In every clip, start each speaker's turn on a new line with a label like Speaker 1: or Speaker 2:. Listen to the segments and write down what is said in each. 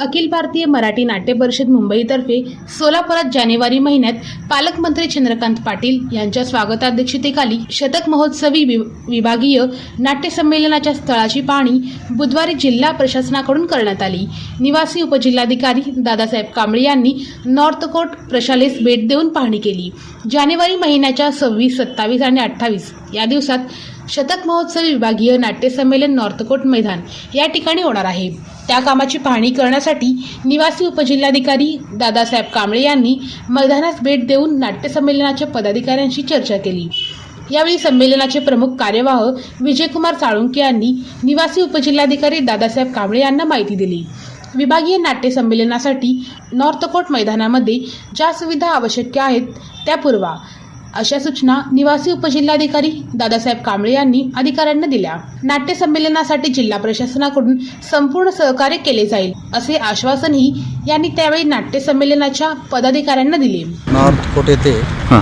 Speaker 1: अखिल भारतीय मराठी नाट्य परिषद मुंबईतर्फे सोलापुरात जानेवारी महिन्यात पालकमंत्री चंद्रकांत पाटील यांच्या स्वागताध्यक्षतेखाली शतक महोत्सवी वि- विभागीय नाट्य संमेलनाच्या स्थळाची पाहणी बुधवारी जिल्हा प्रशासनाकडून करण्यात आली. निवासी उपजिल्हाधिकारी दादासाहेब कांबळे यांनी नॉर्थ कोर्ट प्रशालेस भेट देऊन पाहणी केली. जानेवारी महिन्याच्या सव्वीस सत्तावीस आणि अठ्ठावीस या दिवसात शतक महोत्सवी विभागीय नाट्यसंमेलन नॉर्थकोट मैदान या ठिकाणी होणार आहे. त्या कामाची पाहणी करण्यासाठी निवासी उपजिल्हाधिकारी दादासाहेब कांबळे यांनी मैदानास भेट देऊन नाट्यसंमेलनाच्या पदाधिकाऱ्यांशी चर्चा केली. यावेळी संमेलनाचे प्रमुख कार्यवाह विजयकुमार साळुंके यांनी निवासी उपजिल्हाधिकारी दादासाहेब कांबळे यांना माहिती दिली. विभागीय नाट्य संमेलनासाठी नॉर्थकोट मैदानामध्ये ज्या सुविधा आवश्यक आहेत त्या पुरवा. अशा सूचना निवासी उपजिल्हाधिकारी दादासाहेब कांबळे यांनी अधिकाऱ्यांना दिल्या. नाट्य संमेलनासाठी जिल्हा प्रशासनाकडून संपूर्ण सहकार्य केले जाईल असे आश्वासनही यांनी त्यावेळी नाट्य संमेलनाच्या पदाधिकाऱ्यांना दिले.
Speaker 2: नॉर्थ कोट येथे
Speaker 3: हां.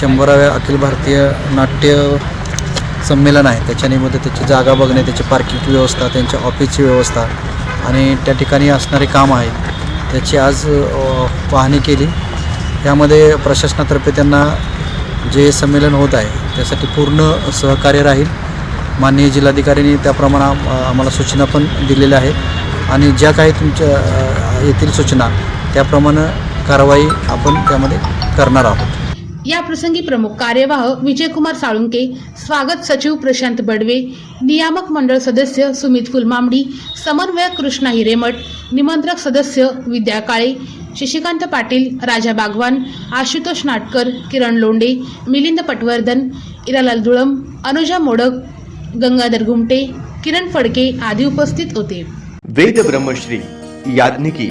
Speaker 2: शंभराव्या अखिल भारतीय नाट्य संमेलन आहे. त्याच्या निमित्त त्याची जागा बघणे त्याची पार्किंगची व्यवस्था त्यांच्या ऑफिसची व्यवस्था आणि त्या ठिकाणी असणारे काम आहेत. त्याची आज पाहणी केली. यामध्ये प्रशासनातर्फे त्यांना जे संमेलन होत आहे त्यासाठी पूर्ण सहकार्य राहील. माननीय जिल्हाधिकाऱ्यांनी त्याप्रमाणे आम्हाला सूचना पण दिलेल्या आहेत. आणि ज्या काही तुमच्या येथील सूचना त्याप्रमाणे कारवाई आपण त्यामध्ये करणार आहोत.
Speaker 1: या प्रसंगी प्रमुख कार्यवाह विजयकुमार साळुंके स्वागत सचिव प्रशांत बडवे नियामक मंडळ सदस्य सुमित फुलमांबडी समन्वयक कृष्णा हिरेमठ निमंत्रक सदस्य विद्या काळे शशिकांत पाटील राजा बागवान आशुतोष नाटकर किरण लोंडे मिलिंद पटवर्धन इरालाल धुळम अनुजा मोडक गंगाधर घुमटे किरण फडके आदी उपस्थित होते.
Speaker 4: वेद ब्रह्मश्री याज्ञिकी